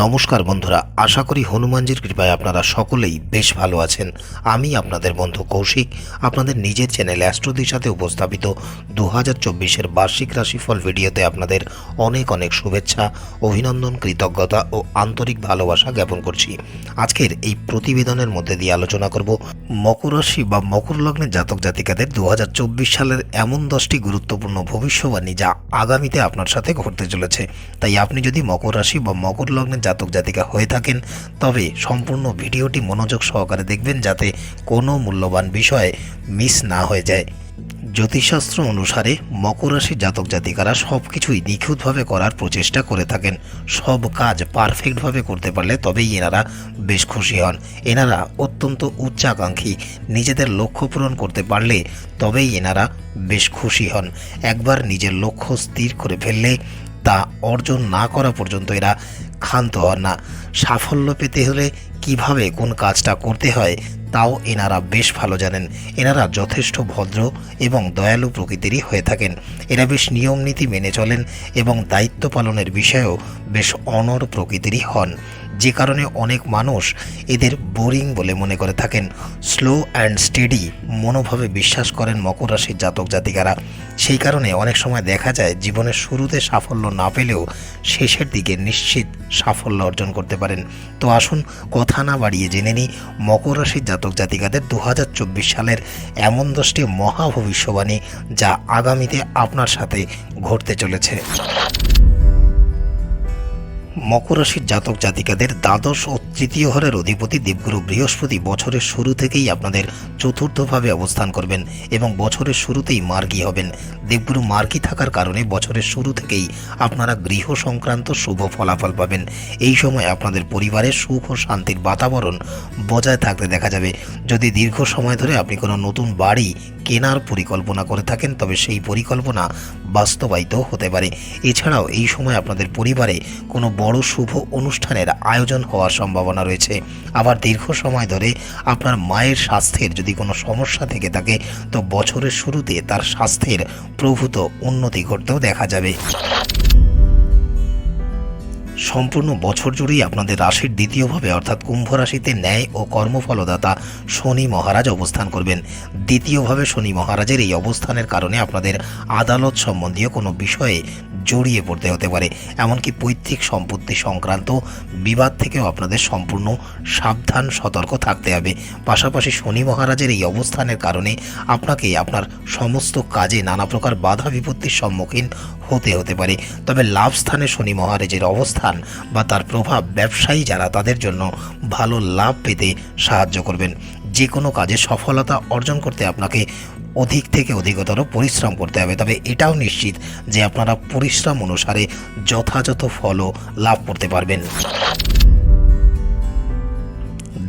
নমস্কার বন্ধুরা, আশা করি হনুমানজির কৃপায় আপনারা সকলেই বেশ ভালো আছেন। আমি আপনাদের বন্ধু কৌশিক, আপনাদের নিজের চ্যানেল অ্যাস্ট্রোদির সাথে উপস্থাপিত দু হাজার চব্বিশের বার্ষিক রাশিফল ভিডিওতে আপনাদের অনেক অনেক শুভেচ্ছা, অভিনন্দন, কৃতজ্ঞতা ও আন্তরিক ভালোবাসা জ্ঞাপন করছি। আজকের এই প্রতিবেদনের মধ্যে দিয়ে আলোচনা করব মকর রাশি বা মকর লগ্নের জাতক জাতিকাদের দু হাজার চব্বিশ সালের এমন দশটি গুরুত্বপূর্ণ ভবিষ্যবাণী যা আগামীতে আপনার সাথে ঘটতে চলেছে। তাই আপনি যদি মকর রাশি বা মকর লগ্নের জাতক জাতিকা হয়ে থাকেন। তবে সম্পূর্ণ ভিডিওটি মনোযোগ সহকারে দেখবেন যাতে কোনো মূল্যবান বিষয়ে মিস না হয়ে যায়। জ্যোতিষশাস্ত্র অনুসারে মকর রাশির জাতক জাতিকারা সব কিছুই নিখুঁতভাবে করার প্রচেষ্টা করে থাকেন। সব কাজ পারফেক্টভাবে করতে পারলে তবেই এনারা বেশ খুশি হন। এনারা অত্যন্ত উচ্চাকাঙ্ক্ষী। নিজেদের লক্ষ্য পূরণ করতে পারলে তবেই এনারা বেশ খুশি হন। একবার নিজের লক্ষ্য স্থির করে ফেললে তা অর্জন না করা পর্যন্ত এরা ক্ষান্ত হন না। সাফল্য পেতে হলে কীভাবে কোন কাজটা করতে হয় তাও এনারা বেশ ভালো জানেন। এনারা যথেষ্ট ভদ্র এবং দয়ালু প্রকৃতিরই হয়ে থাকেন। এরা বেশ নিয়মনীতি মেনে চলেন এবং দায়িত্ব পালনের বিষয়েও বেশ অনর প্রকৃতিরই হন। যে কারণে অনেক মানুষ এদের বোরিং বলে মনে করে থাকেন। স্লো অ্যান্ড স্টেডি মনোভাবে বিশ্বাস করেন মকর রাশির জাতক জাতিকারা। সেই কারণে অনেক সময় দেখা যায় জীবনের শুরুতে সাফল্য না পেলেও শেষের দিকে নিশ্চিত সাফল্য অর্জন করতে পারেন। তো আসুন কথা না বাড়িয়ে জেনে নিই, মকর রাশির জাতক জাতিকাদের দু হাজার চব্বিশ সালের এমন দশটি মহা ভবিষ্যবাণী যা আগামীতে আপনার সাথে ঘটতে চলেছে। মকর রাশির জাতক জাতিকাদের দ্বাদশ ও তৃতীয় হরের অধিপতি দেবগুরু বৃহস্পতি বছরের শুরু থেকেই আপনাদের চতুর্থভাবে অবস্থান করবেন এবং বছরের শুরুতেই মার্গী হবেন। দেবগুরু মার্গী থাকার কারণে বছরের শুরু থেকেই আপনারা গৃহ সংক্রান্ত শুভ ফলাফল পাবেন। এই সময় আপনাদের পরিবারের সুখ ও শান্তির বাতাবরণ বজায় থাকতে দেখা যাবে। যদি দীর্ঘ সময় ধরে আপনি কোনো নতুন বাড়ি কেনার পরিকল্পনা করে থাকেন, তবে সেই পরিকল্পনা বাস্তবায়িত হতে পারে। এছাড়াও এই সময় আপনাদের পরিবারে কোনো বড় শুভ অনুষ্ঠানের আয়োজন হওয়ার সম্ভাবনা রয়েছে। আবার দীর্ঘ সময় ধরে আপনার মায়ের স্বাস্থ্যের যদি কোনো সমস্যা থেকে থাকে, তো বছরের শুরুতে তার স্বাস্থ্যের প্রভূত উন্নতি ঘটতেও দেখা যাবে। সম্পূর্ণ বছর জুড়েই আপনাদের রাশির দ্বিতীয়ভাবে অর্থাৎ কুম্ভ রাশিতে ন্যায় ও কর্মফলদাতা শনি মহারাজ অবস্থান করবেন। দ্বিতীয়ভাবে শনি মহারাজের এই অবস্থানের কারণে আপনাদের আদালত সম্বন্ধীয় কোনো বিষয়ে জড়িয়ে পড়তে হতে পারে। এমনকি পৈতৃক সম্পত্তি সংক্রান্ত বিবাদ থেকেও আপনাদের সম্পূর্ণ সাবধান, সতর্ক থাকতে হবে। পাশাপাশি শনি মহারাজের এই অবস্থানের কারণে আপনাকে আপনার সমস্ত কাজে নানা প্রকার বাধা বিপত্তির সম্মুখীন হতে হতে পারে। তবে লাভ স্থানে শনি মহারাজের অবস্থান বা তার প্রভাব ব্যবসায়ী যারা তাদের জন্য ভালো লাভ পেতে সাহায্য করবেন। যে কোনো কাজে সফলতা অর্জন করতে আপনাকে অধিক থেকে অধিকতর পরিশ্রম করতে হবে। তবে এটাও নিশ্চিত যে আপনারা পরিশ্রম অনুসারে যথাযথ ফলও লাভ করতে পারবেন।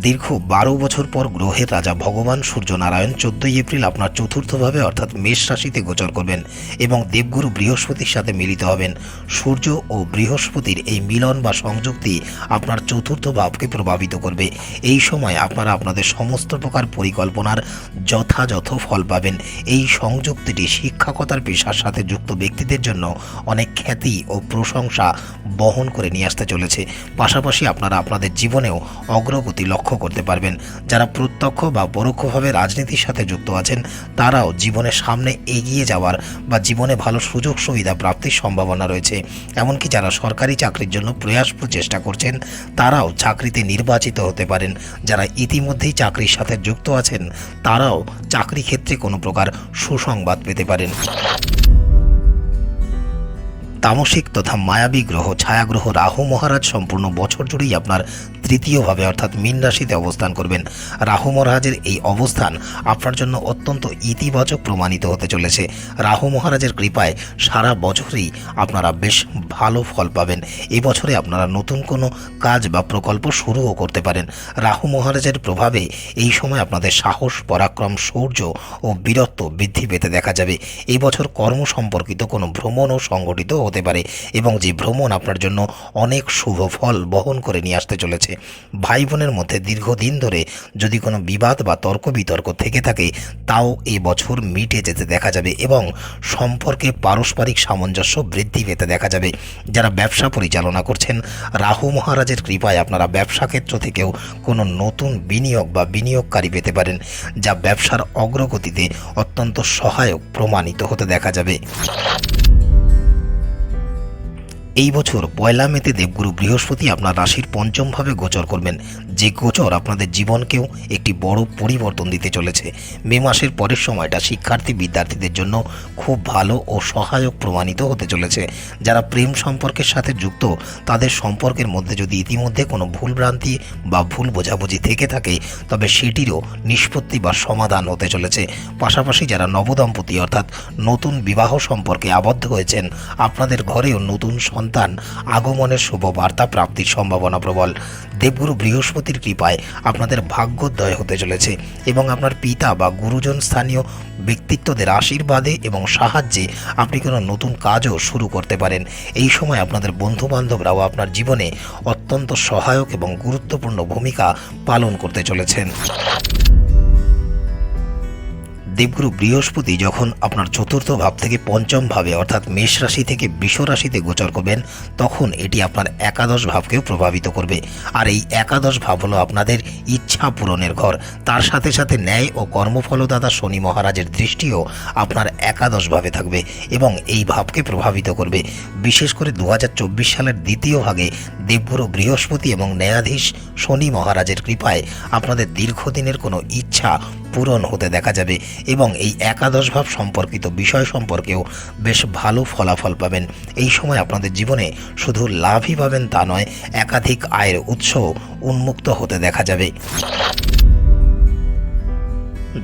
দীর্ঘ বারো বছর পর গ্রহের রাজা ভগবান সূর্যনারায়ণ চোদ্দই এপ্রিল আপনার চতুর্থভাবে অর্থাৎ মেষ রাশিতে গোচর করবেন এবং দেবগুরু বৃহস্পতির সাথে মিলিত হবেন। সূর্য ও বৃহস্পতির এই মিলন বা সংযুক্তি আপনার চতুর্থ ভাবকে প্রভাবিত করবে। এই সময় আপনারা আপনাদের সমস্ত প্রকার পরিকল্পনার যথাযথ ফল পাবেন। এই সংযুক্তিটি শিক্ষকতার পেশার সাথে যুক্ত ব্যক্তিদের জন্য অনেক খ্যাতি ও প্রশংসা বহন করে নিয়ে আসতে চলেছে। পাশাপাশি আপনারা আপনাদের জীবনেও অগ্রগতি লক্ষ্য করতে পারবেন। যারা প্রত্যক্ষ বা পরোক্ষভাবে রাজনীতির সাথে যুক্ত আছেন, তারাও জীবনের সামনে এগিয়ে যাওয়ার বা জীবনে ভালো সুযোগ সুবিধা প্রাপ্তির সম্ভাবনা রয়েছে। এমনকি যারা সরকারি চাকরির জন্য প্রয়াস প্রচেষ্টা করছেন, তারাও চাকরিতে নির্বাচিত হতে পারেন। যারা ইতিমধ্যেই চাকরির সাথে যুক্ত আছেন, তারাও চাকরি ক্ষেত্রে কোনো প্রকার সুসংবাদ পেতে পারেন। তামসিক তথা মায়াবী গ্রহ, ছায়াগ্রহ রাহু মহারাজ সম্পূর্ণ বছর জুড়েই আপনার তৃতীয়ভাবে অর্থাৎ মীন রাশিতে অবস্থান করবেন। রাহু মহারাজের এই অবস্থান আপনার জন্য অত্যন্ত ইতিবাচক প্রমাণিত হতে চলেছে। রাহু মহারাজের কৃপায় সারা বছরই আপনারা বেশ ভালো ফল পাবেন। এবছরে আপনারা নতুন কোনো কাজ বা প্রকল্প শুরুও করতে পারেন। রাহু মহারাজের প্রভাবে এই সময় আপনাদের সাহস, পরাক্রম শৌর্য ও বীরত্ব বৃদ্ধি পেতে দেখা যাবে। এই বছর কর্ম সম্পর্কিত কোনো ভ্রমণও সংগঠিত হতে পারে এবং যে ভ্রমণ আপনার জন্য অনেক শুভ ফল বহন করে নিয়ে আসতে চলেছে। ভাই বোনের মধ্যে দীর্ঘদিন ধরে যদি কোনো বিবাদ বা তর্ক বিতর্ক থেকে থাকে, তাও এই বছর মিটে যেতে দেখা যাবে এবং সম্পর্কে পারস্পরিক সামঞ্জস্য বৃদ্ধি পেতে দেখা যাবে। যারা ব্যবসা পরিচালনা করছেন, রাহু মহারাজের কৃপায় আপনারা ব্যবসা ক্ষেত্র থেকেও কোনো নতুন বিনিয়োগ বা বিনিয়োগকারী পেতে পারেন, যা ব্যবসার অগ্রগতিতে অত্যন্ত সহায়ক প্রমাণিত হতে দেখা যাবে। এই বছর পয়লা মেতে দেবগুরু বৃহস্পতি আপনার রাশির পঞ্চমভাবে গোচর করবেন। যে গোচর আপনাদের জীবনকেও একটি বড় পরিবর্তন দিতে চলেছে। মে মাসের পরের সময়টা শিক্ষার্থী বিদ্যার্থীদের জন্য খুব ভালো ও সহায়ক প্রমাণিত হতে চলেছে। যারা প্রেম সম্পর্কের সাথে যুক্ত, তাদের সম্পর্কের মধ্যে যদি ইতিমধ্যে কোনো ভুলভ্রান্তি বা ভুল বোঝাবুঝি থেকে থাকে, তবে সেটিরও নিষ্পত্তি বা সমাধান হতে চলেছে। পাশাপাশি যারা নবদম্পতি অর্থাৎ নতুন বিবাহ সম্পর্কে আবদ্ধ হয়েছেন, আপনাদের ঘরেও নতুন সন্তান। আগমনের শুভ বার্তা প্রাপ্তির সম্ভাবনা প্রবল। দেবগুরু বৃহস্পতির কৃপায় আপনাদের ভাগ্যোদয় হতে চলেছে এবং আপনার পিতা বা গুরুজন স্থানীয় ব্যক্তিত্বদের আশীর্বাদে এবং সাহায্যে আপনি কোনো নতুন কাজও শুরু করতে পারেন। এই সময় আপনাদের বন্ধু বান্ধবরাও আপনার জীবনে অত্যন্ত সহায়ক এবং গুরুত্বপূর্ণ ভূমিকা পালন করতে চলেছেন। দেবগুরু বৃহস্পতি যখন আপনার চতুর্থ ভাব থেকে পঞ্চম ভাবে, অর্থাৎ মেষ রাশি থেকে বৃষ রাশিতে গোচর করবেন, তখন এটি আপনার একাদশ ভাবকেও প্রভাবিত করবে। আর এই একাদশ ভাব হলো আপনাদের ইচ্ছা পূরণের ঘর। তার সাথে সাথে ন্যায় ও কর্মফলদাতা শনি মহারাজের দৃষ্টিও আপনার একাদশভাবে থাকবে এবং এই ভাবকে প্রভাবিত করবে। বিশেষ করে দু হাজার চব্বিশ সালের দ্বিতীয় ভাগে দেবগুরু বৃহস্পতি এবং ন্যায়াধীশ শনি মহারাজের কৃপায় আপনাদের দীর্ঘদিনের কোনো ইচ্ছা পূরণ হতে দেখা যাবে এবং এই একাদশ ভাব সম্পর্কিত বিষয় সম্পর্কেও বেশ ভালো ফলাফল পাবেন। এই সময় আপনাদের জীবনে শুধু লাভই পাবেন তা নয়, একাধিক আয়ের উৎস উন্মুক্ত হতে দেখা যাবে।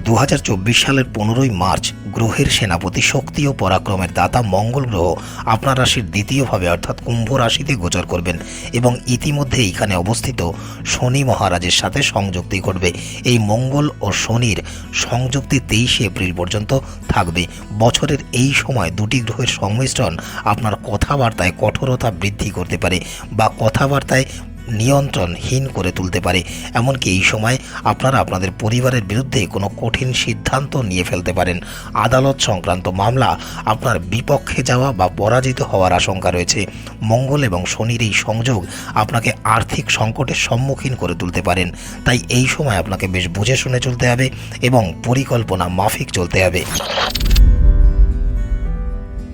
দু হাজার চব্বিশ সালের পনেরোই মার্চ গ্রহের সেনাপতি শক্তি ও পরাক্রমের দাতা মঙ্গল গ্রহ আপনার রাশির দ্বিতীয়ভাবে অর্থাৎ কুম্ভ রাশিতে গোচর করবেন এবং ইতিমধ্যে এখানে অবস্থিত শনি মহারাজের সাথে সংযুক্তি ঘটবে। এই মঙ্গল ও শনির সংযুক্তি তেইশে এপ্রিল পর্যন্ত থাকবে। বছরের এই সময় দুটি গ্রহের সংমিশ্রণ আপনার কথাবার্তায় কঠোরতা বৃদ্ধি করতে পারে বা কথাবার্তায় নিয়ন্ত্রণহীন করে তুলতে পারে। এমনকি এই সময় আপনারা আপনাদের পরিবারের বিরুদ্ধে কোনো কঠিন সিদ্ধান্ত নিয়ে ফেলতে পারেন। আদালত সংক্রান্ত মামলা আপনার বিপক্ষে যাওয়া বা পরাজিত হওয়ার আশঙ্কা রয়েছে। মঙ্গল এবং শনির এই সংযোগ আপনাকে আর্থিক সংকটের সম্মুখীন করে তুলতে পারেন। তাই এই সময় আপনাকে বেশ বুঝে শুনে চলতে হবে এবং পরিকল্পনা মাফিক চলতে হবে।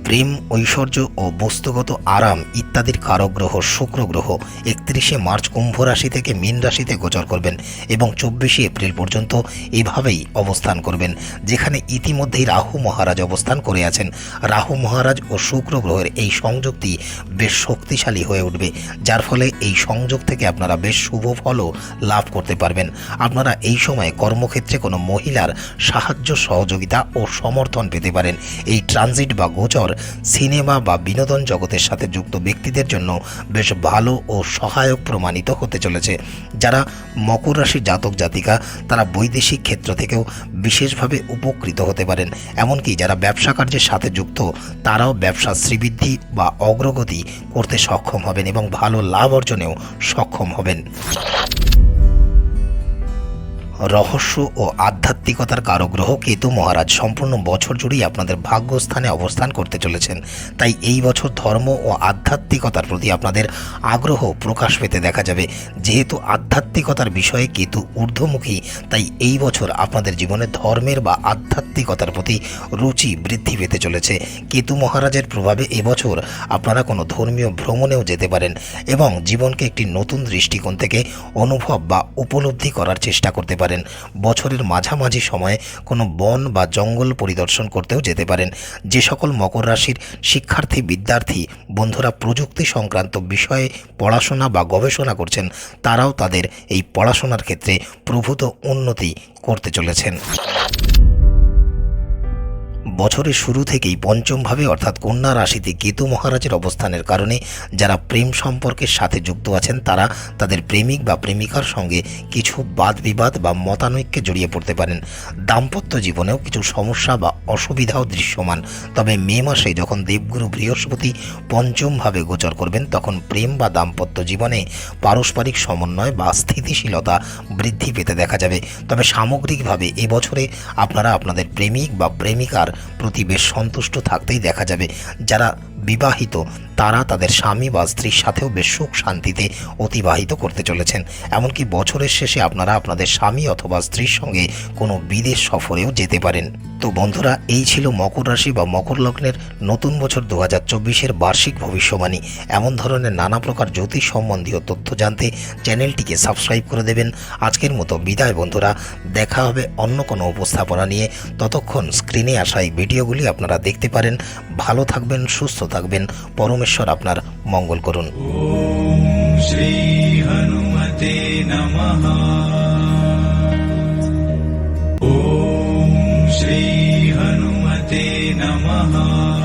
প্রেম, ঐশ্বর্য ও বস্তুগত আরাম ইত্যাদির কারক গ্রহ শুক্র গ্রহ একত্রিশে মার্চ কুম্ভ রাশি থেকে মীন রাশিতে গোচর করবেন এবং চব্বিশে এপ্রিল পর্যন্ত এভাবেই অবস্থান করবেন, যেখানে ইতিমধ্যেই রাহু মহারাজ অবস্থান করে আছেন। রাহু মহারাজ ও শুক্র গ্রহের এই সংযুক্তি বেশ শক্তিশালী হয়ে উঠবে, যার ফলে এই সংযোগ থেকে আপনারা বেশ শুভ ফলও লাভ করতে পারবেন। আপনারা এই সময় কর্মক্ষেত্রে কোনো মহিলার সাহায্য, সহযোগিতা ও সমর্থন পেতে পারেন। এই ট্রানজিট বা গোচর সিনেমা বা বিনোদন জগতের সাথে যুক্ত ব্যক্তিদের জন্য বেশ ভালো ও সহায়ক প্রমাণিত হতে চলেছে। যারা মকর রাশির জাতক জাতিকা, তারা বৈদেশিক ক্ষেত্র থেকেও বিশেষভাবে উপকৃত হতে পারেন। এমনকি যারা ব্যবসা কার্যের সাথে যুক্ত, তারাও ব্যবসা শ্রীবৃদ্ধি বা অগ্রগতি করতে সক্ষম হবেন এবং ভালো লাভ অর্জনেও সক্ষম হবেন। রহস্য ও আধ্যাত্মিকতার কারক গ্রহ কেতু মহারাজ সম্পূর্ণ বছর জুড়েই আপনাদের ভাগ্যস্থানে অবস্থান করতে চলেছেন। তাই এই বছর ধর্ম ও আধ্যাত্মিকতার প্রতি আপনাদের আগ্রহ প্রকাশ পেতে দেখা যাবে। যেহেতু আধ্যাত্মিকতার বিষয়ে কেতু ঊর্ধ্বমুখী, তাই এই বছর আপনাদের জীবনে ধর্মের বা আধ্যাত্মিকতার প্রতি রুচি বৃদ্ধি পেতে চলেছে। কেতু মহারাজের প্রভাবে এবছর আপনারা কোনো ধর্মীয় ভ্রমণেও যেতে পারেন এবং জীবনকে একটি নতুন দৃষ্টিকোণ থেকে অনুভব বা উপলব্ধি করার চেষ্টা করতে পারেন। বছরের মাঝামাঝি সময়ে কোনো বন বা জঙ্গল পরিদর্শন করতেও যেতে পারেন। যে সকল মকর রাশির শিক্ষার্থী, বিদ্যার্থী, বন্ধুরা প্রযুক্তি সংক্রান্ত বিষয়ে পড়াশোনা বা গবেষণা করছেন, তারাও তাদের এই পড়াশোনার ক্ষেত্রে প্রভূত উন্নতি করতে চলেছেন। বছরের শুরু থেকেই পঞ্চমভাবে অর্থাৎ কন্যা রাশিতে কেতু মহারাজের অবস্থানের কারণে যারা প্রেম সম্পর্কের সাথে যুক্ত আছেন, তারা তাদের প্রেমিক বা প্রেমিকার সঙ্গে কিছু বাদ বিবাদ বা মতানৈক্যে জড়িয়ে পড়তে পারেন। দাম্পত্য জীবনেও কিছু সমস্যা বা অসুবিধাও দৃশ্যমান। তবে মে মাসে যখন দেবগুরু বৃহস্পতি পঞ্চমভাবে গোচর করবেন, তখন প্রেম বা দাম্পত্য জীবনে পারস্পরিক সমন্বয় বা স্থিতিশীলতা বৃদ্ধি পেতে দেখা যাবে। তবে সামগ্রিকভাবে এবছরে আপনারা আপনাদের প্রেমিক বা প্রেমিকার প্রতি বেশ সন্তুষ্ট থাকতেই দেখা যাবে। যারা বিবাহিত। তারা তাদের স্বামী বা স্ত্রীর সাথেও বেশ সুখ শান্তিতে অতিবাহিত করতে চলেছেন। এমনকি বছরের শেষে আপনারা আপনাদের স্বামী অথবা স্ত্রীর সঙ্গে কোনো বিদেশ সফরেও যেতে পারেন। তো বন্ধুরা, এই ছিল মকর রাশি বা মকর লগ্নের নতুন বছর দু হাজার চব্বিশের বার্ষিক ভবিষ্যবাণী এমন ধরনের নানা প্রকার জ্যোতিষ সম্বন্ধীয় তথ্য জানতে চ্যানেলটিকে সাবস্ক্রাইব করে দেবেন। আজকের মতো বিদায় বন্ধুরা, দেখা হবে অন্য কোনো উপস্থাপনা নিয়ে। ততক্ষণ স্ক্রিনে আসা এই ভিডিওগুলি আপনারা দেখতে পারেন। ভালো থাকবেন, সুস্থ থাকবেন। পরমেশ্বর আপনার মঙ্গল করুন। শ্রী হনুমতে নমঃ ॐ श्री हनुमते नमः।